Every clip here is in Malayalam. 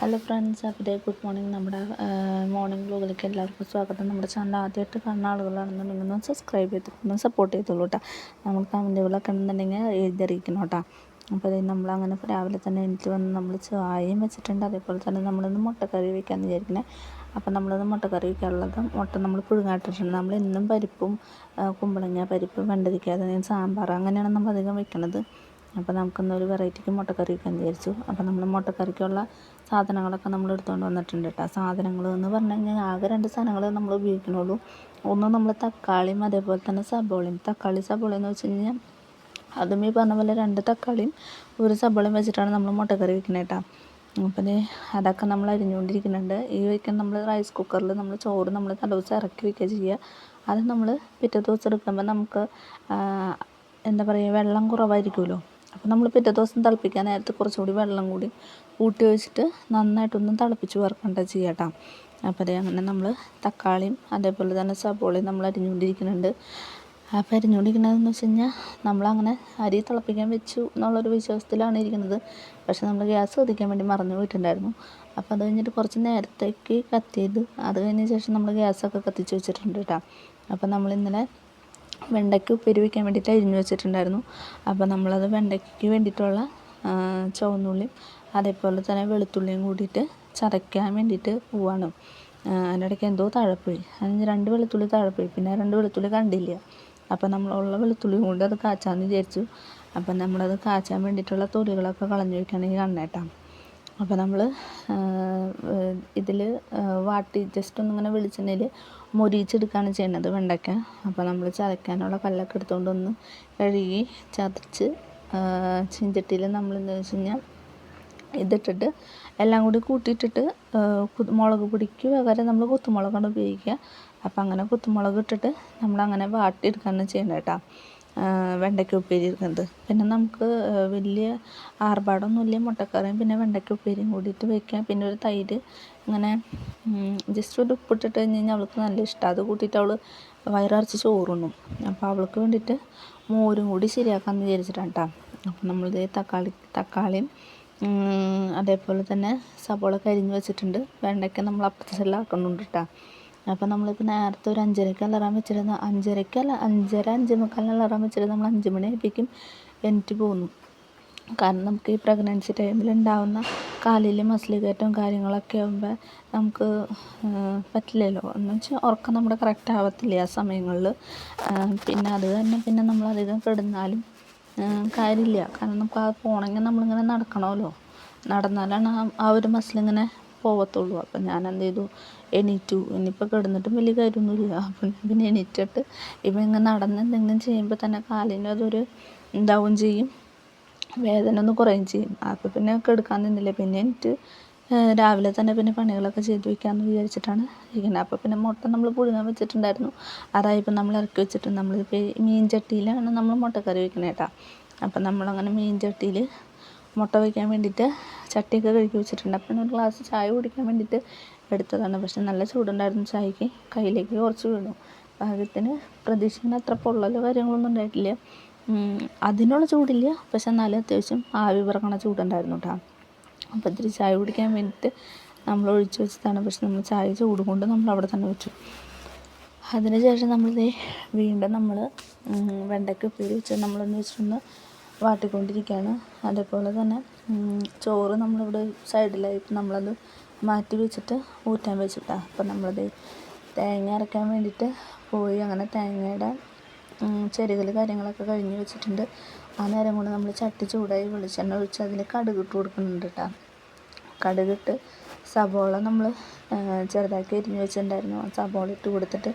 ഹലോ ഫ്രണ്ട്സ് അവിടെ ഗുഡ് മോർണിംഗ് നമ്മുടെ മോർണിംഗ് ബ്ലോഗിലേക്ക് എല്ലാവർക്കും സ്വാഗതം. നമ്മുടെ ചാനൽ ആദ്യമായിട്ട് കാണുന്ന ആളുകളാണെന്നുണ്ടെങ്കിൽ ഒന്ന് സബ്സ്ക്രൈബ് ചെയ്തിട്ട് സപ്പോർട്ട് ചെയ്തോളൂ കേട്ടോ നമ്മൾ കമന്റുകളൊക്കെ ഉണ്ടെന്നുണ്ടെങ്കിൽ എഴുതിയറിയിക്കണം കേട്ടോ അപ്പോൾ നമ്മൾ അങ്ങനെ രാവിലെ തന്നെ എനിക്ക് വന്ന് നമ്മൾ ചായയും വെച്ചിട്ടുണ്ട്. അതേപോലെ തന്നെ നമ്മളിന്ന് മുട്ടക്കറി വയ്ക്കാമെന്ന് വിചാരിക്കണേ അപ്പോൾ നമ്മളിന്ന് മുട്ടക്കറി വയ്ക്കാനുള്ളത് മുട്ട നമ്മൾ പുഴുങ്ങാട്ടിട്ടുണ്ട്. നമ്മൾ എന്നും പരിപ്പും കുമ്പളങ്ങ പരിപ്പ് വെണ്ടരിക്ക സാമ്പാർ അങ്ങനെയാണ് നമ്മൾ അധികം വെക്കണത്. അപ്പോൾ നമുക്കിന്നൊരു വെറൈറ്റിക്ക് മുട്ടക്കറി വയ്ക്കാമെന്ന് വിചാരിച്ചു. അപ്പോൾ നമ്മൾ മുട്ടക്കറിക്കുള്ള സാധനങ്ങളൊക്കെ നമ്മൾ എടുത്തുകൊണ്ട് വന്നിട്ടുണ്ട് കേട്ടോ സാധനങ്ങൾ എന്ന് പറഞ്ഞു കഴിഞ്ഞാൽ ആകെ രണ്ട് സാധനങ്ങൾ നമ്മൾ ഉപയോഗിക്കണുള്ളൂ. ഒന്ന് നമ്മൾ തക്കാളിയും അതേപോലെ തന്നെ സബോളയും. തക്കാളി സബോള എന്ന് വെച്ച് കഴിഞ്ഞാൽ അതും ഈ പറഞ്ഞ പോലെ രണ്ട് തക്കാളിയും ഒരു സബോളയും വെച്ചിട്ടാണ് നമ്മൾ മുട്ടക്കറി വെക്കുന്നത് കേട്ടോ അപ്പം അതൊക്കെ നമ്മൾ അരിഞ്ഞുകൊണ്ടിരിക്കുന്നുണ്ട്. ഈ വയ്ക്കാൻ നമ്മൾ റൈസ് കുക്കറിൽ നമ്മൾ ചോറ് നമ്മൾ തലേദിവസം ഇറക്കി വയ്ക്കുക ചെയ്യുക അത് നമ്മൾ പിറ്റേ ദിവസം എടുക്കുമ്പോൾ നമുക്ക് എന്താ പറയുക വെള്ളം കുറവായിരിക്കുമല്ലോ. അപ്പോൾ നമ്മൾ പിറ്റേ ദിവസം തിളപ്പിക്കാൻ നേരത്തെ കുറച്ചുകൂടി വെള്ളം കൂടി കൂട്ടി ഒഴിച്ചിട്ട് നന്നായിട്ടൊന്ന് തിളപ്പിച്ച് വറുക്കേണ്ട ചെയ്യട്ടാ. അപ്പോൾ അതേ അങ്ങനെ നമ്മൾ തക്കാളിയും അതേപോലെ തന്നെ സബോളയും നമ്മൾ അരിഞ്ഞുകൊണ്ടിരിക്കുന്നുണ്ട്. അപ്പോൾ അരിഞ്ഞുകൊണ്ടിരിക്കുന്നതെന്ന് വെച്ച് കഴിഞ്ഞാൽ നമ്മളങ്ങനെ അരി തിളപ്പിക്കാൻ വെച്ചു എന്നുള്ളൊരു വിശ്വാസത്തിലാണ് ഇരിക്കുന്നത്. പക്ഷേ നമ്മൾ ഗ്യാസ് കത്തിക്കാൻ വേണ്ടി മറന്നു പോയിട്ടുണ്ടായിരുന്നു. അപ്പോൾ അത് കഴിഞ്ഞിട്ട് കുറച്ച് നേരത്തേക്ക് കത്തിയത് അത് കഴിഞ്ഞ ശേഷം നമ്മൾ ഗ്യാസൊക്കെ കത്തിച്ച് വെച്ചിട്ടുണ്ട് കേട്ടോ. അപ്പോൾ നമ്മൾ ഇന്നലെ വെണ്ടയ്ക്ക ഉപ്പേരി വയ്ക്കാൻ വേണ്ടിയിട്ട് അരിഞ്ഞു വെച്ചിട്ടുണ്ടായിരുന്നു. അപ്പോൾ നമ്മളത് വെണ്ടയ്ക്ക് വേണ്ടിയിട്ടുള്ള ചുവന്നുള്ളിയും അതേപോലെ തന്നെ വെളുത്തുള്ളിയും കൂടിയിട്ട് ചതയ്ക്കാൻ വേണ്ടിയിട്ട് പോവാണ്. അതിന്റെ ഇടയ്ക്ക് എന്തോ താഴെപ്പോയി. അതിന് രണ്ട് വെളുത്തുള്ളി താഴെപ്പോയി. പിന്നെ രണ്ട് വെളുത്തുള്ളി കണ്ടില്ല. അപ്പോൾ നമ്മളുള്ള വെളുത്തുള്ളി കൊണ്ട് അത് കാച്ചാമെന്ന് വിചാരിച്ചു. അപ്പം നമ്മളത് കാച്ചാൻ വേണ്ടിയിട്ടുള്ള തൊലികളൊക്കെ കളഞ്ഞു വയ്ക്കുകയാണെങ്കിൽ കണ്ണേട്ടാം അപ്പോൾ നമ്മൾ ഇതിൽ വാട്ടി ജസ്റ്റ് ഒന്നിങ്ങനെ വെളിച്ചെണ്ണയിൽ മൊരിയിച്ചെടുക്കുകയാണ് ചെയ്യുന്നത് വെണ്ടയ്ക്ക. അപ്പോൾ നമ്മൾ ചതയ്ക്കാനുള്ള കല്ലൊക്കെ എടുത്തുകൊണ്ട് ഒന്ന് കഴുകി ചതച്ച് ചീഞ്ചട്ടിയിൽ നമ്മൾ എന്താ വെച്ച് കഴിഞ്ഞാൽ ഇതിട്ടിട്ട് എല്ലാം കൂടി കൂട്ടിയിട്ടിട്ട് മുളക് പൊടിക്ക് പകരം നമ്മൾ കുത്തുമുളകാണ് ഉപയോഗിക്കുക. അപ്പോൾ അങ്ങനെ കുത്തുമുളക് ഇട്ടിട്ട് നമ്മൾ അങ്ങനെ വാട്ടിയെടുക്കുകയാണ് ചെയ്യണം കേട്ടോ. വെണ്ടയ്ക്ക ഉപ്പേരി എടുക്കുന്നത്. പിന്നെ നമുക്ക് വലിയ ആർഭാടമൊന്നുമില്ല മുട്ടക്കറിയും പിന്നെ വെണ്ടയ്ക്ക ഉപ്പേരിയും കൂടിയിട്ട് വയ്ക്കാം പിന്നെ ഒരു തൈര് ഇങ്ങനെ ജസ്റ്റ് ഒരു ഉപ്പിട്ടിട്ട് കഴിഞ്ഞ് കഴിഞ്ഞാൽ അവൾക്ക് നല്ല ഇഷ്ടമാണ് അത് കൂട്ടിയിട്ട് അവൾ വയറിറച്ച് ചോറുണ്ണും അപ്പോൾ അവൾക്ക് വേണ്ടിയിട്ട് മോരും കൂടി ശരിയാക്കാമെന്ന് വിചാരിച്ചിട്ടാണ് കേട്ടോ അപ്പോൾ നമ്മളിത് തക്കാളി തക്കാളിയും അതേപോലെ തന്നെ സബോള കരിഞ്ഞ് വെച്ചിട്ടുണ്ട്. വെണ്ടയ്ക്ക നമ്മൾ അപ്പുറത്തെ സൈഡിലാക്കുന്നുണ്ട് കേട്ടോ അപ്പോൾ നമ്മളിപ്പോൾ നേരത്തെ ഒരു അഞ്ചരയ്ക്ക് അലറാൻ വെച്ചിരുന്ന അഞ്ചരയ്ക്കല്ല അഞ്ചര അഞ്ച് മുക്കാലിന് അലറാൻ വെച്ചിരുന്ന നമ്മൾ അഞ്ച് മണി ആയിപ്പിക്കും എന്നിട്ട് പോന്നു. കാരണം നമുക്ക് ഈ പ്രഗ്നൻസി ടൈമിൽ ഉണ്ടാവുന്ന കാലിൽ മസിൽ കയറ്റവും കാര്യങ്ങളൊക്കെ ആകുമ്പോൾ നമുക്ക് പറ്റില്ലല്ലോ. എന്ന് വെച്ചാൽ ഉറക്കം നമ്മുടെ കറക്റ്റ് ആവത്തില്ല ആ സമയങ്ങളിൽ പിന്നെ അത് തന്നെ പിന്നെ നമ്മൾ അധികം കിടന്നാലും കാര്യമില്ല. കാരണം നമുക്ക് അത് പോകണമെങ്കിൽ നമ്മളിങ്ങനെ നടക്കണമല്ലോ. നടന്നാലാണ് ആ ഒരു മസിലിങ്ങനെ പോവത്തുള്ളൂ. അപ്പം ഞാൻ എന്ത് ചെയ്തു? എണീറ്റു. ഇനിയിപ്പോൾ കിടന്നിട്ടും വലിയ കാര്യമൊന്നുമില്ല. അപ്പം പിന്നെ എണീറ്റിട്ട് ഇപ്പം ഇങ്ങനെ നടന്ന് എന്തെങ്കിലും ചെയ്യുമ്പോൾ തന്നെ കാലിന് അതൊരു ഉണ്ടാവുകയും ചെയ്യും. വേദന ഒന്ന് കുറയുകയും ചെയ്യും. അപ്പോൾ പിന്നെ കിടക്കാൻ നിന്നില്ല. പിന്നെ എനിക്ക് രാവിലെ തന്നെ പിന്നെ പണികളൊക്കെ ചെയ്ത് വയ്ക്കാമെന്ന് വിചാരിച്ചിട്ടാണ് ഇരിക്കുന്നത്. അപ്പോൾ പിന്നെ മുട്ട നമ്മൾ പുഴുങ്ങാൻ വെച്ചിട്ടുണ്ടായിരുന്നു. അതായപ്പോൾ നമ്മൾ ഇറക്കി വെച്ചിട്ട് നമ്മളിപ്പോൾ മീൻ ചട്ടിയിലാണ് നമ്മൾ മുട്ടക്കറി വെക്കുന്നത് കേട്ടോ. അപ്പം നമ്മളങ്ങനെ മീൻ ചട്ടിയിൽ മുട്ട വയ്ക്കാൻ വേണ്ടിയിട്ട് ചട്ടിയൊക്കെ കഴുകി വെച്ചിട്ടുണ്ട്. അപ്പം ഒരു ഗ്ലാസ് ചായ കുടിക്കാൻ വേണ്ടിയിട്ട് എടുത്തതാണ്. പക്ഷെ നല്ല ചൂടുണ്ടായിരുന്നു ചായക്ക്. കയ്യിലേക്ക് കുറച്ച് വീണു. പാകത്തിന് പ്രതീക്ഷിക്കുന്ന അത്ര പൊള്ളലോ കാര്യങ്ങളൊന്നും ഉണ്ടായിട്ടില്ല. അതിനുള്ള ചൂടില്ല. പക്ഷെ എന്നാലും അത്യാവശ്യം ആവി പറക്കണ ചൂടുണ്ടായിരുന്നു കേട്ടോ അപ്പോൾ ഇത്തിരി ചായ കുടിക്കാൻ വേണ്ടിയിട്ട് നമ്മൾ ഒഴിച്ച് വെച്ചതാണ്. പക്ഷെ നമ്മൾ ചായ ചൂട് കൊണ്ട് നമ്മൾ അവിടെ തന്നെ വെച്ചു. അതിന് ശേഷം നമ്മളിത് വീണ്ടും നമ്മൾ വെണ്ടയ്ക്ക ഉപ്പേരി വെച്ച് നമ്മളൊന്ന് വെച്ചിട്ടൊന്ന് വാട്ടിക്കൊണ്ടിരിക്കുകയാണ്. അതേപോലെ തന്നെ ചോറ് നമ്മളിവിടെ സൈഡിലായി നമ്മളത് മാറ്റി വെച്ചിട്ട് ഊറ്റാൻ വെച്ചിട്ടാണ് അപ്പം നമ്മളത് തേങ്ങ അരയ്ക്കാൻ വേണ്ടിയിട്ട് പോയി. അങ്ങനെ തേങ്ങയുടെ ചെരുകൽ കാര്യങ്ങളൊക്കെ കഴിഞ്ഞ് വെച്ചിട്ടുണ്ട്. ആ നേരം കൊണ്ട് നമ്മൾ ചട്ടി ചൂടായി വെളിച്ചെണ്ണ ഒഴിച്ച് അതിൽ കടുക് ഇട്ട് കൊടുക്കുന്നുണ്ട് കേട്ടോ കടുകിട്ട് സബോള നമ്മൾ ചെറുതാക്കി എരിഞ്ഞ് വെച്ചിട്ടുണ്ടായിരുന്നു. സബോള ഇട്ട് കൊടുത്തിട്ട്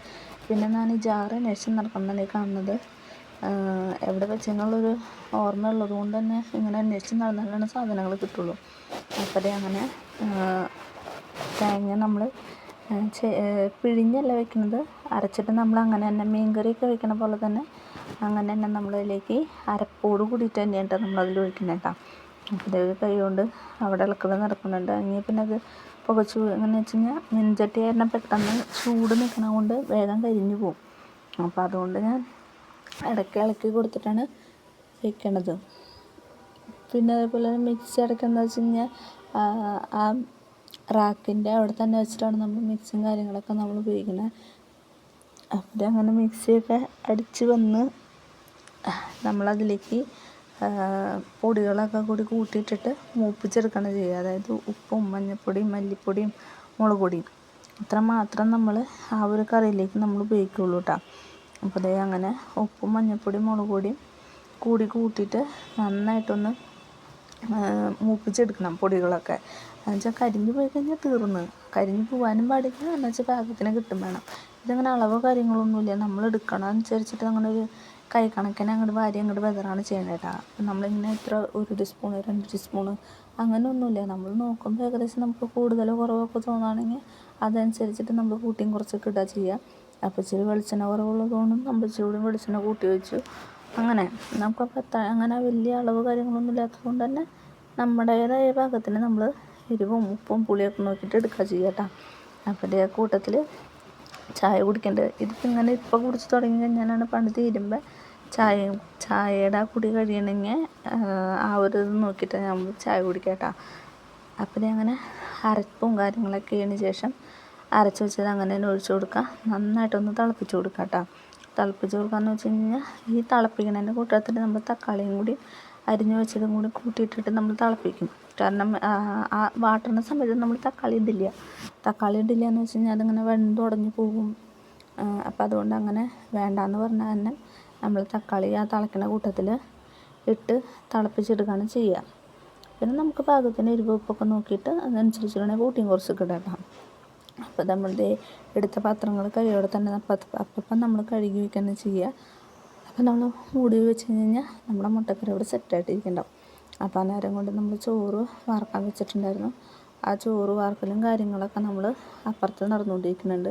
പിന്നെ ഞാൻ ഈ ജാറ് അന്വേഷിച്ച് നടക്കുന്നതാണ് കാണുന്നത്. എവിടെ വെച്ചെന്നുള്ളൊരു ഓർമ്മ ഉള്ളത് കൊണ്ട് തന്നെ ഇങ്ങനെ അന്വേഷിച്ച് നടന്നാലാണ് സാധനങ്ങൾ കിട്ടുള്ളൂ. അപ്പോൾ അങ്ങനെ തേങ്ങ നമ്മൾ പിഴിഞ്ഞല്ല വെക്കുന്നത്. അരച്ചിട്ട് നമ്മൾ അങ്ങനെ തന്നെ മീൻ കറിയൊക്കെ വെക്കണ പോലെ തന്നെ അങ്ങനെ തന്നെ നമ്മളതിലേക്ക് അരപ്പോട് കൂടിയിട്ട് തന്നെയാണ് കേട്ടോ നമ്മളതിൽ ഒഴിക്കുന്നത് കേട്ടോ അപ്പോൾ കൈ കൊണ്ട് അവിടെ ഇളക്കൽ നടക്കുന്നുണ്ട്. അങ്ങനെ പിന്നെ അത് പുകച്ചു എങ്ങനെ വെച്ച് കഴിഞ്ഞാൽ മീൻചട്ടി കാരണം പെട്ടെന്ന് ചൂട് നിൽക്കണ കൊണ്ട് വേഗം കരിഞ്ഞു പോകും അപ്പോൾ അതുകൊണ്ട് ഞാൻ ഇടയ്ക്ക് ഇളക്കി കൊടുത്തിട്ടാണ് വെക്കണത്. പിന്നെ അതേപോലെ മിക്സി അടയ്ക്കുക എന്താ വെച്ച് കഴിഞ്ഞാൽ ആ റാക്കിന്റെ അവിടെ തന്നെ വെച്ചിട്ടാണ് നമ്മൾ മിക്സും കാര്യങ്ങളൊക്കെ നമ്മൾ ഉപയോഗിക്കുന്നത്. അപ്പോൾ അങ്ങനെ മിക്സിയൊക്കെ അടിച്ച് വന്ന് നമ്മളതിലേക്ക് പൊടികളൊക്കെ കൂടി കൂട്ടിയിട്ടിട്ട് മൂപ്പിച്ചെടുക്കണം ചെയ്യുക. അതായത് ഉപ്പും മഞ്ഞൾപ്പൊടിയും മല്ലിപ്പൊടിയും മുളക് പൊടിയും. അത്ര മാത്രം നമ്മൾ ആ ഒരു കറിയിലേക്ക് നമ്മൾ ഉപയോഗിക്കുള്ളൂ കേട്ടോ. അപ്പോൾ അതേ അങ്ങനെ ഉപ്പും മഞ്ഞൾപ്പൊടിയും മുളക് പൊടിയും കൂടി കൂട്ടിയിട്ട് നന്നായിട്ടൊന്ന് മൂപ്പിച്ചെടുക്കണം പൊടികളൊക്കെ. എന്നുവെച്ചാൽ കരിഞ്ഞ് പോയി കഴിഞ്ഞാൽ തീർന്ന്. കരിഞ്ഞ് പോകാനും പാടില്ല എന്നുവെച്ചാൽ പാകത്തിന് കിട്ടും വേണം. ഇതങ്ങനെ അളവോ കാര്യങ്ങളൊന്നുമില്ല. നമ്മൾ എടുക്കണം അനുസരിച്ചിട്ട് അങ്ങനെ ഒരു കൈ കണക്കിന് അങ്ങോട്ട് വാരി അങ്ങോട്ട് വെതറാണ് ചെയ്യേണ്ടത് അപ്പം നമ്മളിങ്ങനെ ഇത്ര ഒരു സ്പൂൺ രണ്ട് ടീസ്പൂൺ അങ്ങനെ ഒന്നുമില്ല നമ്മൾ നോക്കുമ്പോൾ ഏകദേശം നമുക്ക് കൂടുതലോ കുറവൊക്കെ തോന്നുകയാണെങ്കിൽ അതനുസരിച്ചിട്ട് നമ്മൾ കൂട്ടിയും കുറച്ചൊക്കെ ഇടുക ചെയ്യുക അപ്പോൾ ഇച്ചിരി വെളിച്ചെണ്ണ കുറവുള്ളതുകൊണ്ടും നമ്മൾ ഇച്ചിരി വെളിച്ചെണ്ണ കൂട്ടി വെച്ചു. അങ്ങനെ നമുക്കപ്പോൾ എത്ര അങ്ങനെ വലിയ അളവ് കാര്യങ്ങളൊന്നും ഇല്ലാത്തത് കൊണ്ട് തന്നെ നമ്മുടേതായ പാകത്തിന് നമ്മൾ എരിവും ഉപ്പും പുളിയൊക്കെ നോക്കിയിട്ട് എടുക്കുക ചെയ്യുക കേട്ടോ അപ്പോൾ ഇതേ കൂട്ടത്തിൽ ചായ കുടിക്കേണ്ടത് ഇതിപ്പോൾ ഇങ്ങനെ ഇപ്പോൾ കുടിച്ച് തുടങ്ങി കഴിഞ്ഞാലാണ് പണ്ട് തീരുമ്പോൾ ചായയും ചായയുടെ ആ കുടി കഴിയണമെങ്കിൽ ആ ഒരു ഇത് നോക്കിയിട്ട് ഞാൻ ചായ കുടിക്കുക കേട്ടോ അപ്പം അങ്ങനെ അരപ്പും കാര്യങ്ങളൊക്കെ ആയതിന് ശേഷം അരച്ച് വെച്ചത് അങ്ങനെ തന്നെ ഒഴിച്ചു കൊടുക്കുക നന്നായിട്ടൊന്ന് തിളപ്പിച്ച് കൊടുക്കുക കേട്ടോ തിളപ്പിച്ച് എന്ന് വെച്ച് കഴിഞ്ഞാൽ ഈ തിളപ്പിക്കണതിന്റെ കൂട്ടത്തിൽ നമ്മൾ തക്കാളിയും കൂടി അരിഞ്ഞ് വെച്ചതും കൂടി കൂട്ടിയിട്ടിട്ട് നമ്മൾ തിളപ്പിക്കും. കാരണം ആ വാട്ടറിന്റെ സമയത്ത് നമ്മൾ തക്കാളി ഇടില്ല. തക്കാളി ഇടില്ല എന്ന് വെച്ച് കഴിഞ്ഞാൽ അതിങ്ങനെ ഉടഞ്ഞു പോകും. അപ്പോൾ അതുകൊണ്ട് അങ്ങനെ വേണ്ടാന്ന് പറഞ്ഞാൽ തന്നെ നമ്മൾ തക്കാളി ആ തിളയ്ക്കണ കൂട്ടത്തിൽ ഇട്ട് തിളപ്പിച്ചെടുക്കുകയാണ് ചെയ്യുക പിന്നെ നമുക്ക് പാകത്തിന് എരിവ് ഉപ്പൊക്കെ നോക്കിയിട്ട് അതനുസരിച്ച് വേണമെങ്കിൽ കൂട്ടിയും കുറച്ചൊക്കെ ഇടാം അപ്പോൾ നമ്മളുടെ എടുത്ത പാത്രങ്ങൾ കഴിയോടെ തന്നെ അപ്പം നമ്മൾ കഴുകി വയ്ക്കുകയാണ് ചെയ്യുക അപ്പോൾ നമ്മൾ മൂടി വെച്ച് കഴിഞ്ഞാൽ നമ്മുടെ മുട്ടക്കറി ഇവിടെ സെറ്റായിട്ടിരിക്കുന്നുണ്ടാവും അപ്പോൾ ആ നേരം കൊണ്ട് നമ്മൾ ചോറ് വാർക്കാൻ വെച്ചിട്ടുണ്ടായിരുന്നു. ആ ചോറ് വാർക്കലും കാര്യങ്ങളൊക്കെ നമ്മൾ അപ്പുറത്ത് നടന്നുകൊണ്ടിരിക്കുന്നുണ്ട്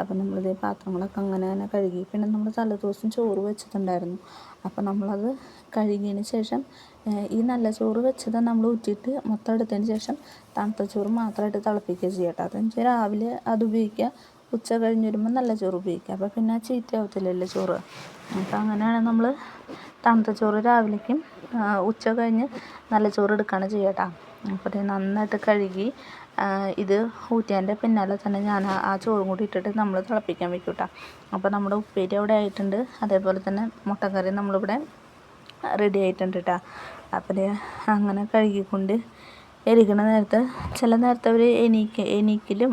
അപ്പം നമ്മളിത് പാത്രങ്ങളൊക്കെ അങ്ങനെ തന്നെ കഴുകി. പിന്നെ നമ്മൾ തലേദിവസം ചോറ് വെച്ചിട്ടുണ്ടായിരുന്നു. അപ്പം നമ്മളത് കഴുകിയതിന് ശേഷം ഈ നല്ല ചോറ് വെച്ചത് നമ്മൾ ഊറ്റിയിട്ട് മൊത്തം എടുത്തതിന് ശേഷം തണുത്ത ചോറ് മാത്രമായിട്ട് തിളപ്പിക്കുക ചെയ്യട്ടോ അതെന്ന് വെച്ചാൽ രാവിലെ അത് ഉപയോഗിക്കുക ഉച്ച കഴിഞ്ഞ് വരുമ്പോൾ നല്ല ചോറ് ഉപയോഗിക്കുക. അപ്പോൾ പിന്നെ ചീത്തയാവത്തില്ലല്ലോ ചോറ്. അപ്പോൾ അങ്ങനെയാണ് നമ്മൾ തണുത്ത ചോറ് രാവിലേക്കും ഉച്ച കഴിഞ്ഞ് നല്ല ചോറ് എടുക്കുകയാണ് ചെയ്യട്ടാ അപ്പോൾ നന്നായിട്ട് കഴുകി ഇത് ഊറ്റിയതിന്റെ പിന്നാലെ തന്നെ ഞാൻ ആ ചോറും കൂടി ഇട്ടിട്ട് നമ്മൾ തിളപ്പിക്കാൻ വെക്കും കേട്ടോ അപ്പോൾ നമ്മുടെ ഉപ്പേരി അവിടെ ആയിട്ടുണ്ട്. അതേപോലെ തന്നെ മുട്ടക്കറി നമ്മളിവിടെ റെഡി ആയിട്ടുണ്ട് കേട്ടോ അപ്പോൾ അങ്ങനെ കഴുകിക്കൊണ്ട് എരിക്കണ നേരത്ത് ചില നേരത്തെ അവർ എണീക്ക എണീക്കലും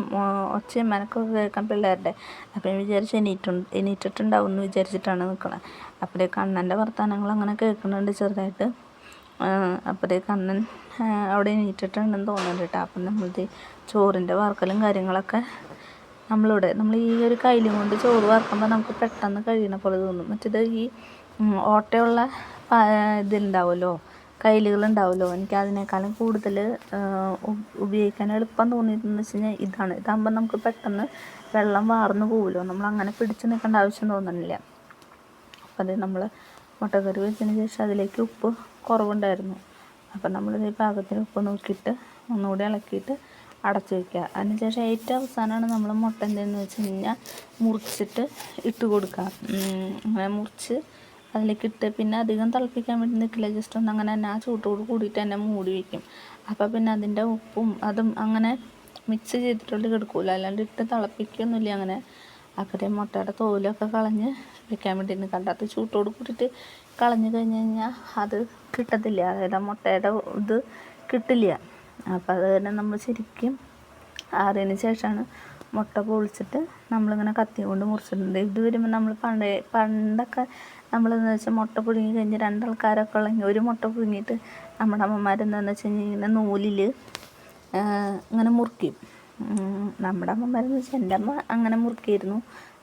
ഒച്ചയും മനക്കൊക്കെ കേൾക്കാൻ പിള്ളേരുടെ. അപ്പോൾ ഞാൻ വിചാരിച്ചു എണീറ്റുണ്ട് എണീറ്റിട്ടുണ്ടാവും എന്ന് വിചാരിച്ചിട്ടാണ് നിൽക്കണത് അപ്പോൾ കണ്ണന്റെ വർത്തമാനങ്ങൾ അങ്ങനെ കേൾക്കുന്നുണ്ട് ചെറുതായിട്ട്. അപ്പോൾ കണ്ണൻ അവിടെ എണീറ്റിട്ടുണ്ടെന്ന് തോന്നുന്നുണ്ട് കേട്ടോ. അപ്പം നമ്മളത് ചോറിന്റെ വാർക്കലും കാര്യങ്ങളൊക്കെ നമ്മളിവിടെ നമ്മൾ ഈ ഒരു കയ്യിലും കൊണ്ട് ചോറ് വാർക്കുമ്പോൾ നമുക്ക് പെട്ടെന്ന് കഴിയണ പോലെ തോന്നും. മറ്റേത് ഈ ഓട്ടയുള്ള ഇതിലുണ്ടാവുമല്ലോ കയ്യിലുകളുണ്ടാവുമല്ലോ. എനിക്ക് അതിനേക്കാളും കൂടുതൽ ഉപയോഗിക്കാൻ എളുപ്പം തോന്നിയതെന്ന് വെച്ച് കഴിഞ്ഞാൽ ഇതാണ്. ഇതാകുമ്പോൾ നമുക്ക് പെട്ടെന്ന് വെള്ളം വാർന്നു പോകുമല്ലോ നമ്മൾ അങ്ങനെ പിടിച്ചു നിൽക്കേണ്ട ആവശ്യം തോന്നുന്നില്ല. അപ്പം അത് നമ്മൾ മുട്ടക്കറി വെച്ചതിന് ശേഷം അതിലേക്ക് ഉപ്പ് കുറവുണ്ടായിരുന്നു. അപ്പം നമ്മളിത് പാകത്തിന് ഉപ്പ് നോക്കിയിട്ട് ഒന്നുകൂടി ഇളക്കിയിട്ട് അടച്ചു വയ്ക്കുക അതിനുശേഷം ഏറ്റവും അവസാനമാണ് നമ്മൾ മുട്ട എന്തെന്ന് വെച്ച് കഴിഞ്ഞാൽ മുറിച്ചിട്ട് ഇട്ട് കൊടുക്കുക. അങ്ങനെ മുറിച്ച് അതിലേക്ക് ഇട്ട് പിന്നെ അധികം തിളപ്പിക്കാൻ വേണ്ടി നിൽക്കില്ല. ജസ്റ്റ് ഒന്ന് അങ്ങനെ തന്നെ ആ ചൂട്ടോട് കൂടിയിട്ട് തന്നെ മൂടി വയ്ക്കും അപ്പോൾ പിന്നെ അതിന്റെ ഉപ്പും അതും അങ്ങനെ മിക്സ് ചെയ്തിട്ടുള്ള കിടക്കില്ല അല്ലാണ്ട് ഇട്ട് തിളപ്പിക്കൊന്നുമില്ല അങ്ങനെ. അപ്പോൾ മുട്ടയുടെ തോലൊക്കെ കളഞ്ഞ് വെക്കാൻ വേണ്ടി കണ്ടാത്ത ചൂട്ടോട് കൂടിയിട്ട് കളഞ്ഞു കഴിഞ്ഞ് കഴിഞ്ഞാൽ അത് കിട്ടത്തില്ല. അതായത് ആ മുട്ടയുടെ ഇത് കിട്ടില്ല. അപ്പോൾ അത് തന്നെ നമ്മൾ ശരിക്കും ആറിയതിന് ശേഷമാണ് മുട്ട പൊളിച്ചിട്ട് നമ്മളിങ്ങനെ കത്തി കൊണ്ട് മുറിച്ചിട്ടുണ്ട് ഇത് വരുമ്പോൾ നമ്മൾ പണ്ടേ പണ്ടൊക്കെ നമ്മളെന്ന് വെച്ചാൽ മുട്ട പുഴുങ്ങി കഴിഞ്ഞ് രണ്ടാൾക്കാരൊക്കെ ഉള്ളെങ്കിൽ ഒരു മുട്ട പുഴുങ്ങിയിട്ട് നമ്മുടെ അമ്മമാരെന്താണെന്ന് വെച്ച് കഴിഞ്ഞാൽ ഇങ്ങനെ നൂലിൽ ഇങ്ങനെ മുറിക്കും. നമ്മുടെ അമ്മമാരെന്ന് വെച്ചാൽ എന്റെ അമ്മ അങ്ങനെ മുറുക്കിയിരുന്നു.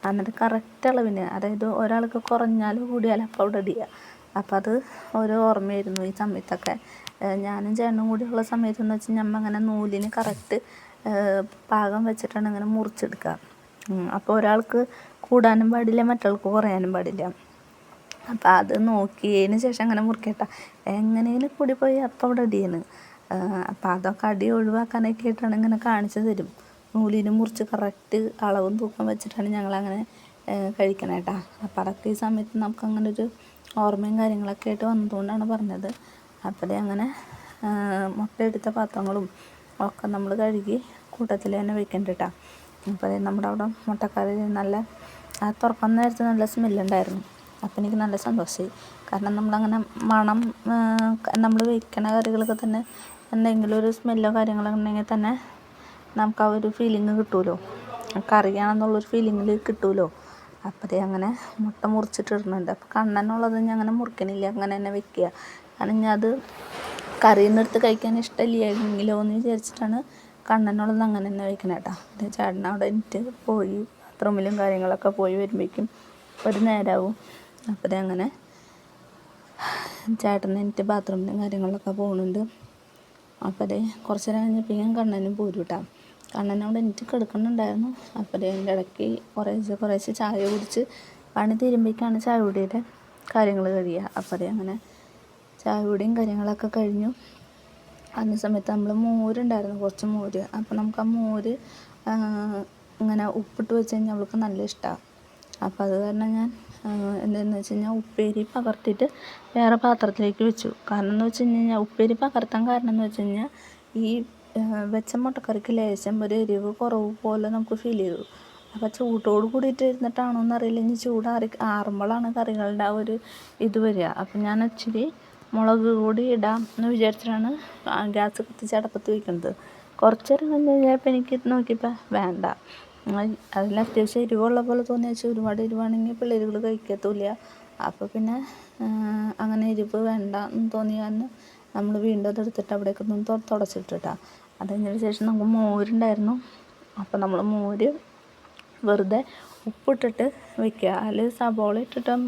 എന്നിട്ട് കറക്റ്റ് അളവിന് അതായത് ഒരാൾക്ക് കുറഞ്ഞാലും കൂടിയാലും അപ്പം അവിടെ ഇടുക അപ്പം അത് ഓരോ ഓർമ്മയായിരുന്നു ഈ സമയത്തൊക്കെ. ഞാനും ചേട്ടനും കൂടിയുള്ള സമയത്തെന്ന് വെച്ചാൽ ഞമ്മ അങ്ങനെ നൂലിന് കറക്റ്റ് പാകം വെച്ചിട്ടാണ് ഇങ്ങനെ മുറിച്ചെടുക്കുക അപ്പോൾ ഒരാൾക്ക് കൂടാനും പാടില്ല മറ്റൊരാൾക്ക് കുറയാനും പാടില്ല. അപ്പം അത് നോക്കിയതിന് ശേഷം അങ്ങനെ മുറിക്കട്ട എങ്ങനെയെങ്കിലും കൂടി പോയി അപ്പം അവിടെ അടിയാണ് അപ്പം അതൊക്കെ അടി ഒഴിവാക്കാനൊക്കെ ആയിട്ടാണ് ഇങ്ങനെ കാണിച്ചു തരും. നൂലിന് മുറിച്ച് കറക്റ്റ് അളവും തൂക്കം വെച്ചിട്ടാണ് ഞങ്ങളങ്ങനെ കഴിക്കണേ കേട്ടോ അപ്പം അതൊക്കെ ഈ സമയത്ത് നമുക്ക് അങ്ങനെ ഒരു ഓർമ്മയും കാര്യങ്ങളൊക്കെ ആയിട്ട് വന്നതുകൊണ്ടാണ് പറഞ്ഞത്. അപ്പോൾ അങ്ങനെ മുട്ട എടുത്ത പാത്രങ്ങളും ഒക്കെ നമ്മൾ കഴുകി കൂട്ടത്തിൽ തന്നെ വെക്കുന്നുണ്ട് കേട്ടോ അപ്പോൾ നമ്മുടെ അവിടെ മുട്ടക്കറി നല്ല ആ തുറക്കുന്ന നേരത്ത് നല്ല സ്മെല്ലുണ്ടായിരുന്നു അപ്പോൾ എനിക്ക് നല്ല സന്തോഷമായി കാരണം നമ്മളങ്ങനെ മണം നമ്മൾ വെക്കണ കറികളൊക്കെ തന്നെ എന്തെങ്കിലും ഒരു സ്മെല്ലോ കാര്യങ്ങളോ ഉണ്ടെങ്കിൽ തന്നെ നമുക്ക് ആ ഒരു ഫീലിംഗ് കിട്ടുമല്ലോ കറിയാണെന്നുള്ളൊരു ഫീലിങ്ങിൽ കിട്ടുമല്ലോ അപ്പോൾ അങ്ങനെ മുട്ട മുറിച്ചിട്ടിടുന്നുണ്ട്. അപ്പോൾ കണ്ണനുള്ളത് ഞാൻ അങ്ങനെ മുറിക്കണില്ല. അങ്ങനെ തന്നെ വെക്കുക. കാരണം ഞാൻ അത് കറിയിൽ നിന്ന് കഴിക്കാൻ ഇഷ്ടമില്ലെങ്കിലോ എന്ന് വിചാരിച്ചിട്ടാണ് കണ്ണനുള്ളത് അങ്ങനെ തന്നെ വയ്ക്കണം കേട്ടോ എന്റെ അവിടെ എനിക്ക് പോയി ബാത്റൂമിലും കാര്യങ്ങളൊക്കെ പോയി വരുമ്പോഴേക്കും ഒരു നേരമാവും അപ്പോൾ അങ്ങനെ ചേട്ടൻ എന്റെ ബാത്റൂമിലും കാര്യങ്ങളിലൊക്കെ പോകുന്നുണ്ട് അപ്പോൾ കുറച്ച് നേരം കഴിഞ്ഞപ്പോൾ ഞാൻ കണ്ണനും പോരും കേട്ടോ കണ്ണൻ എനിക്ക് കിടക്കുന്നുണ്ടായിരുന്നു. അപ്പോൾ അതിന്റെ ഇടയ്ക്ക് കുറേശ്ശെ കുറേശ്ശെ ചായ കുടിച്ച് പണി തീരുമ്പോഴേക്കാണ് ചായ കുടിയുടെ കാര്യങ്ങൾ കഴിയുക. അപ്പോൾ അങ്ങനെ ചായ കുടിയും കാര്യങ്ങളൊക്കെ കഴിഞ്ഞു. അതിന് സമയത്ത് നമ്മൾ മോരുണ്ടായിരുന്നു കുറച്ച് മോര്. അപ്പോൾ നമുക്ക് ആ മോര് ഇങ്ങനെ ഉപ്പിട്ട് വെച്ച് കഴിഞ്ഞാൽ അവൾക്ക് നല്ല ഇഷ്ടമാണ് അപ്പോൾ അത് കാരണം ഞാൻ എന്താണെന്ന് വെച്ച് കഴിഞ്ഞാൽ ഉപ്പേരി പകർത്തിയിട്ട് വേറെ പാത്രത്തിലേക്ക് വെച്ചു. കാരണം എന്ന് വെച്ച് കഴിഞ്ഞാൽ ഉപ്പേരി പകർത്താൻ കാരണം എന്ന് വെച്ച് കഴിഞ്ഞാൽ ഈ വെച്ച മുട്ടക്കറിക്ക് ലേശം ഒരു എരിവ് കുറവ് പോലെ നമുക്ക് ഫീൽ ചെയ്തു. അപ്പോൾ ചൂട്ടോട് കൂടിയിട്ട് ഇരുന്നിട്ടാണോ എന്നറിയില്ല. ഇനി ചൂടാറി ആറുമ്പോഴാണ് കറികളുടെ ആ ഒരു ഇത് വരിക. അപ്പം ഞാൻ ഇച്ചിരി മുളക് കൂടി ഇടാം എന്ന് വിചാരിച്ചിട്ടാണ് ഗ്യാസ് കത്തിച്ച് അടപ്പത്ത് വയ്ക്കുന്നത് കുറച്ചേരം കഴിഞ്ഞ് കഴിഞ്ഞപ്പോൾ എനിക്ക് നോക്കിയപ്പോൾ വേണ്ട. അതിൽ അത്യാവശ്യം എരിവുള്ള പോലെ തോന്നിയ വെച്ചാൽ ഒരുപാട് എരിവാണെങ്കിൽ പിള്ളേരുകൾ കഴിക്കത്തുമില്ല അപ്പോൾ പിന്നെ അങ്ങനെ എരിവ് വേണ്ട എന്ന് തോന്നിയ നമ്മൾ വീണ്ടും അതെടുത്തിട്ട് അവിടേക്കൊന്ന് തുടച്ചിട്ടിട്ടാ. അത് കഴിഞ്ഞതിന് ശേഷം നമുക്ക് മോരുണ്ടായിരുന്നു. അപ്പോൾ നമ്മൾ മോര് വെറുതെ ഉപ്പിട്ടിട്ട് വെക്കുക. അതിൽ സബോള ഇട്ടിട്ടും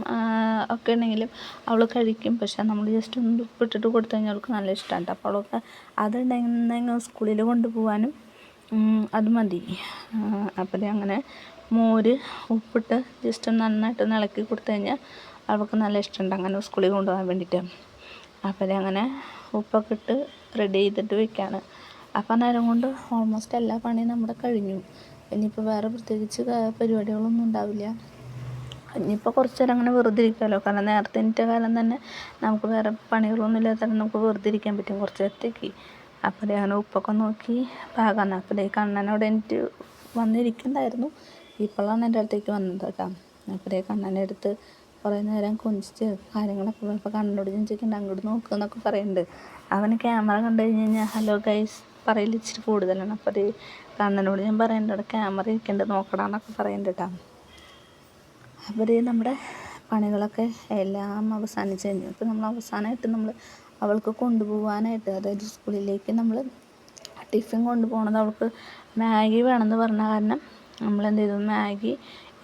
ഒക്കെ ഉണ്ടെങ്കിലും അവൾ കഴിക്കും. പക്ഷേ നമ്മൾ ജസ്റ്റ് ഒന്ന് ഉപ്പിട്ടിട്ട് കൊടുത്തു കഴിഞ്ഞാൽ അവൾക്ക് നല്ല ഇഷ്ടമാണ് അപ്പോൾ അവൾക്ക് അതുണ്ടെങ്കിൽ സ്കൂളിൽ കൊണ്ടുപോകാനും അത് മതി. അപ്പോൾ അങ്ങനെ മോര് ഉപ്പിട്ട് ജസ്റ്റ് നന്നായിട്ട് ഇളക്കി കൊടുത്തു കഴിഞ്ഞാൽ അവൾക്ക് നല്ല ഇഷ്ടമുണ്ട്. അങ്ങനെ സ്കൂളിൽ കൊണ്ടുപോകാൻ വേണ്ടിയിട്ട്. അപ്പോൾ അങ്ങനെ ഉപ്പൊക്കെ ഇട്ട് റെഡി ചെയ്തിട്ട് വെക്കുകയാണ് അപ്പം നേരം കൊണ്ട് ഓൾമോസ്റ്റ് എല്ലാ പണിയും നമ്മുടെ കഴിഞ്ഞു. ഇനിയിപ്പോൾ വേറെ പ്രത്യേകിച്ച് പരിപാടികളൊന്നും ഉണ്ടാവില്ല. ഇനിയിപ്പോൾ കുറച്ച് നേരം അങ്ങനെ വെറുതെ ഇരിക്കാമല്ലോ കാരണം നേരത്തെ ഇന്നത്തെ കാലം തന്നെ നമുക്ക് വേറെ പണികളൊന്നും ഇല്ലാത്ത നമുക്ക് വെറുതെ ഇരിക്കാൻ പറ്റും. കുറച്ച് നേരത്തേക്ക്. അപ്പോൾ ദേ അങ്ങനെ ഉപ്പൊക്കെ നോക്കി പാകാന്ന്. അപ്പോൾ ദേ എനിക്ക് വന്നിരിക്കണ്ടായിരുന്നു. ഇപ്പോഴാണ് എന്റെ അടുത്തേക്ക് വന്നത് കേട്ടോ. അപ്പോൾ ദേ അടുത്ത് കുറേ നേരം കൊഞ്ചിച്ച് കാര്യങ്ങളൊക്കെ ഇപ്പോൾ കണ്ണനോട് ഞാൻ അങ്ങോട്ട് നോക്കുക എന്നൊക്കെ പറയുന്നുണ്ട്. അവന് ക്യാമറ കണ്ടു കഴിഞ്ഞ് കഴിഞ്ഞാൽ ഹലോ ഗൈസ് പറയൽ ഇച്ചിരി കൂടുതലാണ്. അപ്പോൾ അത് കണ്ണനോട് ഞാൻ പറയുന്നുണ്ട് അവിടെ ക്യാമറ ഇരിക്കേണ്ടത് നോക്കണമെന്നൊക്കെ പറയുന്നുണ്ട് കേട്ടോ. അപ്പോൾ നമ്മുടെ പണികളൊക്കെ എല്ലാം അവസാനിച്ച് കഴിഞ്ഞു. ഇപ്പോൾ നമ്മൾ അവസാനമായിട്ട് നമ്മൾ അവൾക്ക് കൊണ്ടുപോകാനായിട്ട് അതായത് സ്കൂളിലേക്ക് നമ്മൾ ടിഫിൻ കൊണ്ടുപോകണത് അവൾക്ക് മാഗി വേണമെന്ന് പറഞ്ഞ കാരണം നമ്മൾ എന്ത് ചെയ്തു? മാഗി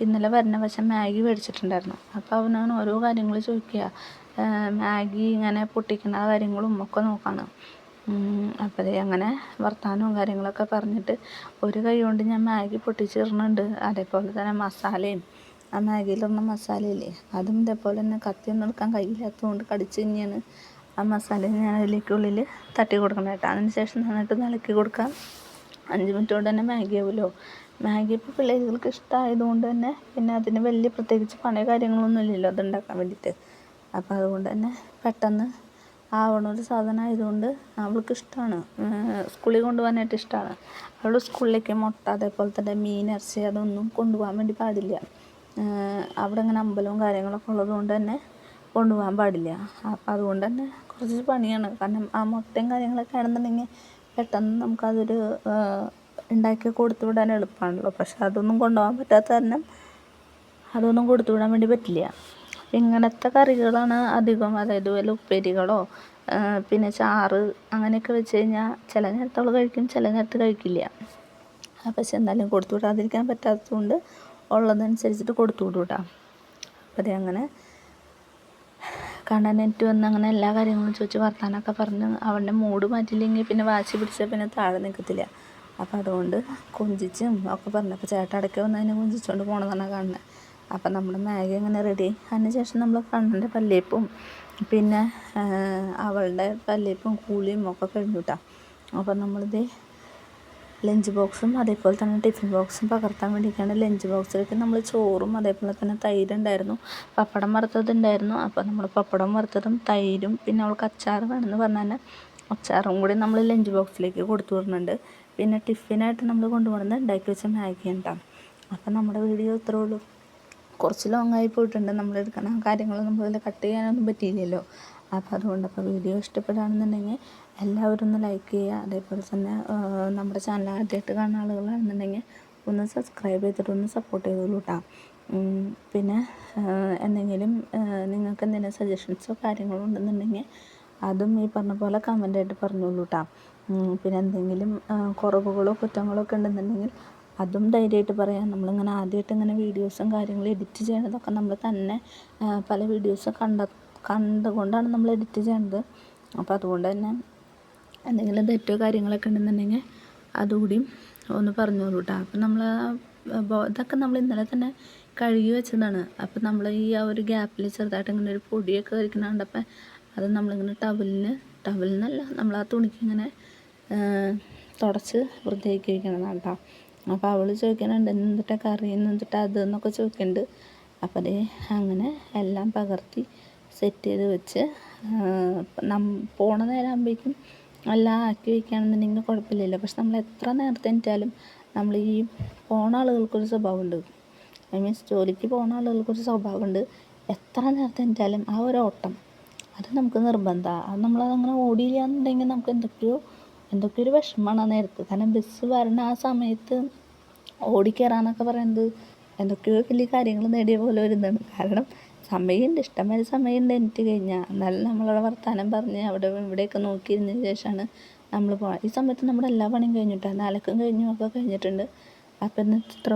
ഇന്നലെ വരണ പക്ഷെ മാഗി മേടിച്ചിട്ടുണ്ടായിരുന്നു. അപ്പോൾ അവനാണ് ഓരോ കാര്യങ്ങൾ ചോദിക്കുക. മാഗി ഇങ്ങനെ പൊട്ടിക്കുന്ന കാര്യങ്ങളും ഒക്കെ നോക്കാണ്. അപ്പോൾ അങ്ങനെ വർത്തമാനവും കാര്യങ്ങളൊക്കെ പറഞ്ഞിട്ട് ഒരു കൈ കൊണ്ട് ഞാൻ മാഗി പൊട്ടിച്ചിടുന്നുണ്ട്. അതേപോലെ തന്നെ മസാലയും. ആ മാഗിയിലിടുന്ന മസാലയില്ലേ? അതും ഇതേപോലെ തന്നെ കത്തിയൊന്നും എടുക്കാൻ കഴിയില്ലാത്തതുകൊണ്ട് കടിച്ച് തന്നെയാണ്. ആ മസാല ഞാൻ അതിലേക്ക് ഉള്ളിൽ തട്ടി കൊടുക്കണം കേട്ടോ. അതിന് ശേഷം നന്നായിട്ട് ഇളക്കി കൊടുക്കാം. അഞ്ച് മിനിറ്റ് കൊണ്ട് തന്നെ മാഗി ആവുമല്ലോ. മാഗി ഇപ്പോൾ പിള്ളേർക്ക് ഇഷ്ടമായതുകൊണ്ട് തന്നെ പിന്നെ അതിന് വലിയ പ്രത്യേകിച്ച് പണിയോ കാര്യങ്ങളൊന്നും ഇല്ലല്ലോ അത് ഉണ്ടാക്കാൻ വേണ്ടിയിട്ട്. അപ്പോൾ അതുകൊണ്ട് തന്നെ പെട്ടെന്ന് ആവണ ഒരു സാധനം ആയതുകൊണ്ട് അവൾക്ക് ഇഷ്ടമാണ് സ്കൂളിൽ കൊണ്ടുപോകാനായിട്ട് ഇഷ്ടമാണ് അവൾ സ്കൂളിലേക്ക് മുട്ട അതേപോലെ തന്നെ മീൻ ഇറച്ചി അതൊന്നും കൊണ്ടുപോകാൻ വേണ്ടി പാടില്ല. അവിടെ അങ്ങനെ അമ്പലവും കാര്യങ്ങളൊക്കെ ഉള്ളതുകൊണ്ട് തന്നെ കൊണ്ടുപോകാൻ പാടില്ല. അപ്പം അതുകൊണ്ട് തന്നെ കുറച്ച് പണിയാണ്. കാരണം ആ മുട്ടയും കാര്യങ്ങളൊക്കെ ആണെന്നുണ്ടെങ്കിൽ പെട്ടെന്ന് നമുക്കതൊരു ഉണ്ടാക്കി കൊടുത്തു വിടാൻ എളുപ്പമാണല്ലോ. പക്ഷെ അതൊന്നും കൊണ്ടുപോകാൻ പറ്റാത്ത കാരണം അതൊന്നും കൊടുത്തു വിടാൻ വേണ്ടി പറ്റില്ല. ഇങ്ങനത്തെ കറികളാണ് അധികം. അതായത് വല്ല ഉപ്പേരികളോ പിന്നെ ചാറ് അങ്ങനെയൊക്കെ വെച്ച് കഴിഞ്ഞാൽ ചില നേരത്ത് കഴിക്കും ചില നേരത്ത് കഴിക്കില്ല. പക്ഷെ എന്നാലും കൊടുത്തു വിടാതിരിക്കാൻ പറ്റാത്തതുകൊണ്ട് ഉള്ളതനുസരിച്ചിട്ട് കൊടുത്തു വിടും കേട്ടോ അപ്പോൾ അതേ അങ്ങനെ കണ്ണനെറ്റ് വന്ന് അങ്ങനെ എല്ലാ കാര്യങ്ങളും ചോദിച്ച് വർത്താനമൊക്കെ പറഞ്ഞ് അവളുടെ മൂഡ് മാറ്റിയില്ലെങ്കിൽ പിന്നെ വാശി പിടിച്ചാൽ പിന്നെ താഴെ നിൽക്കത്തില്ല അപ്പോൾ അതുകൊണ്ട് കൊഞ്ചിച്ചും ഒക്കെ പറഞ്ഞു. അപ്പോൾ ചേട്ടൻ അടയ്ക്ക് വന്ന് അതിനെ കൊഞ്ചിച്ചുകൊണ്ട് പോകണമെന്നാണ് കാണുന്നത് അപ്പം നമ്മുടെ മാഗി അങ്ങനെ റെഡി അതിന് ശേഷം നമ്മൾ കണ്ണന്റെ പല്ലേപ്പും പിന്നെ അവളുടെ പല്ലേപ്പും കൂളിയും ഒക്കെ കഴിഞ്ഞു കേട്ടോ അപ്പം നമ്മളിത് ലഞ്ച് ബോക്സും അതേപോലെ തന്നെ ടിഫിൻ ബോക്സും പകർത്താൻ വേണ്ടിയിട്ടാണ് ലഞ്ച് ബോക്സിലേക്ക് നമ്മൾ ചോറും അതേപോലെ തന്നെ തൈര് ഉണ്ടായിരുന്നു. പപ്പടം വറുത്തതുണ്ടായിരുന്നു. അപ്പോൾ നമ്മൾ പപ്പടം വറുത്തതും തൈരും പിന്നെ അവൾക്ക് അച്ചാർ വേണമെന്ന് പറഞ്ഞാൽ അച്ചാറും കൂടി നമ്മൾ ലഞ്ച് ബോക്സിലേക്ക് കൊടുത്തു വിടുന്നുണ്ട്. പിന്നെ ടിഫിനായിട്ട് നമ്മൾ കൊണ്ടുപോകുന്നത് ഉണ്ടാക്കി വെച്ച മാഗി ഉണ്ടാകും അപ്പം നമ്മുടെ വീഡിയോ ഇത്രേ ഉള്ളൂ. കുറച്ച് ലോങ് ആയി പോയിട്ടുണ്ട്. നമ്മൾ എടുക്കുന്ന കാര്യങ്ങൾ നമ്മളതിൽ കട്ട് ചെയ്യാനൊന്നും പറ്റിയില്ലല്ലോ. അപ്പോൾ അതുകൊണ്ട് അപ്പോൾ വീഡിയോ ഇഷ്ടപ്പെടുകയാണെന്നുണ്ടെങ്കിൽ എല്ലാവരും ഒന്ന് ലൈക്ക് ചെയ്യുക. അതേപോലെ തന്നെ നമ്മുടെ ചാനൽ ആദ്യമായിട്ട് കാണുന്ന ആളുകളാണെന്നുണ്ടെങ്കിൽ ഒന്ന് സബ്സ്ക്രൈബ് ചെയ്തിട്ട് ഒന്ന് സപ്പോർട്ട് ചെയ്തോളൂ കേട്ടോ പിന്നെ എന്തെങ്കിലും നിങ്ങൾക്ക് എന്തെങ്കിലും സജഷൻസോ കാര്യങ്ങളോ ഉണ്ടെന്നുണ്ടെങ്കിൽ അതും ഈ പറഞ്ഞ പോലെ കമന്റായിട്ട് പറഞ്ഞോളൂ കേട്ടോ പിന്നെ എന്തെങ്കിലും കുറവുകളോ കുറ്റങ്ങളോ ഒക്കെ ഉണ്ടെന്നുണ്ടെങ്കിൽ അതും ധൈര്യമായിട്ട് പറയാം. നമ്മളിങ്ങനെ ആദ്യമായിട്ട് ഇങ്ങനെ വീഡിയോസും കാര്യങ്ങളും എഡിറ്റ് ചെയ്യണതൊക്കെ നമ്മൾ തന്നെ പല വീഡിയോസ് കണ്ട കണ്ടുകൊണ്ടാണ് നമ്മൾ എഡിറ്റ് ചെയ്യണത്. അപ്പോൾ അതുകൊണ്ട് തന്നെ എന്തെങ്കിലും തെറ്റോ കാര്യങ്ങളൊക്കെ ഉണ്ടെന്നുണ്ടെങ്കിൽ അതുകൂടിയും ഒന്ന് പറഞ്ഞോളൂ കേട്ടോ അപ്പം നമ്മൾ ഇതൊക്കെ നമ്മൾ ഇന്നലെ തന്നെ കഴുകി വെച്ചതാണ്. അപ്പം നമ്മൾ ഈ ആ ഒരു ഗ്യാപ്പിൽ ചെറുതായിട്ട് ഇങ്ങനെ ഒരു പൊടിയൊക്കെ വരയ്ക്കുന്നുണ്ട് കണ്ടപ്പോൾ അത് നമ്മളിങ്ങനെ ടവലിന് ടവലിനല്ല നമ്മൾ ആ തുണിക്ക് ഇങ്ങനെ തുടച്ച് വൃത്തിയാക്കി വയ്ക്കണതാണ് കേട്ടോ അപ്പോൾ അവൾ ചോദിക്കാനുണ്ട് എന്നിട്ട് കറി? എന്നിട്ട് അത്? എന്നൊക്കെ ചോദിക്കുന്നുണ്ട്. അപ്പോൾ അതേ അങ്ങനെ എല്ലാം പകർത്തി സെറ്റ് ചെയ്ത് വെച്ച് നം പോണ നേരം ആകുമ്പോഴേക്കും എല്ലാം ആക്കി വയ്ക്കുകയാണെന്നുണ്ടെങ്കിൽ കുഴപ്പമില്ലല്ലോ. പക്ഷെ നമ്മൾ എത്ര നേരത്തെ എണീറ്റാലും നമ്മൾ ഈ പോണ ആളുകൾക്കൊരു സ്വഭാവമുണ്ട്. ഐ മീൻസ് ജോലിക്ക് പോണ ആളുകൾക്കൊരു സ്വഭാവമുണ്ട്. എത്ര നേരത്തെ എണീറ്റാലും ആ ഒരു ഓട്ടം അത് നമുക്ക് നിർബന്ധമാണ് അത് നമ്മളതങ്ങനെ ഓടിയില്ല എന്നുണ്ടെങ്കിൽ നമുക്ക് എന്തൊക്കെയോ എന്തൊക്കെയോ ഒരു വിഷമമാണ് ആ നേരത്ത്. കാരണം ബസ് വരണ ആ സമയത്ത് ഓടിക്കയറാന്നൊക്കെ പറയുന്നത് എന്തൊക്കെയോ വലിയ കാര്യങ്ങൾ നേടിയ പോലെ വരുന്നതാണ്. കാരണം സമയമുണ്ട് ഇഷ്ടംപോലെ സമയമുണ്ട് എനിക്ക് കഴിഞ്ഞാൽ എന്നാലും നമ്മളവിടെ വർത്തമാനം പറഞ്ഞ് അവിടെ ഇവിടെയൊക്കെ നോക്കിയിരുന്നതിന് ശേഷമാണ് നമ്മൾ പോകാം ഈ സമയത്ത് നമ്മുടെ എല്ലാ പണിയും കഴിഞ്ഞിട്ടാണ് നാലക്കും കഴിഞ്ഞു ഒക്കെ കഴിഞ്ഞിട്ടുണ്ട്. അപ്പം ഇന്ന് ഇത്ര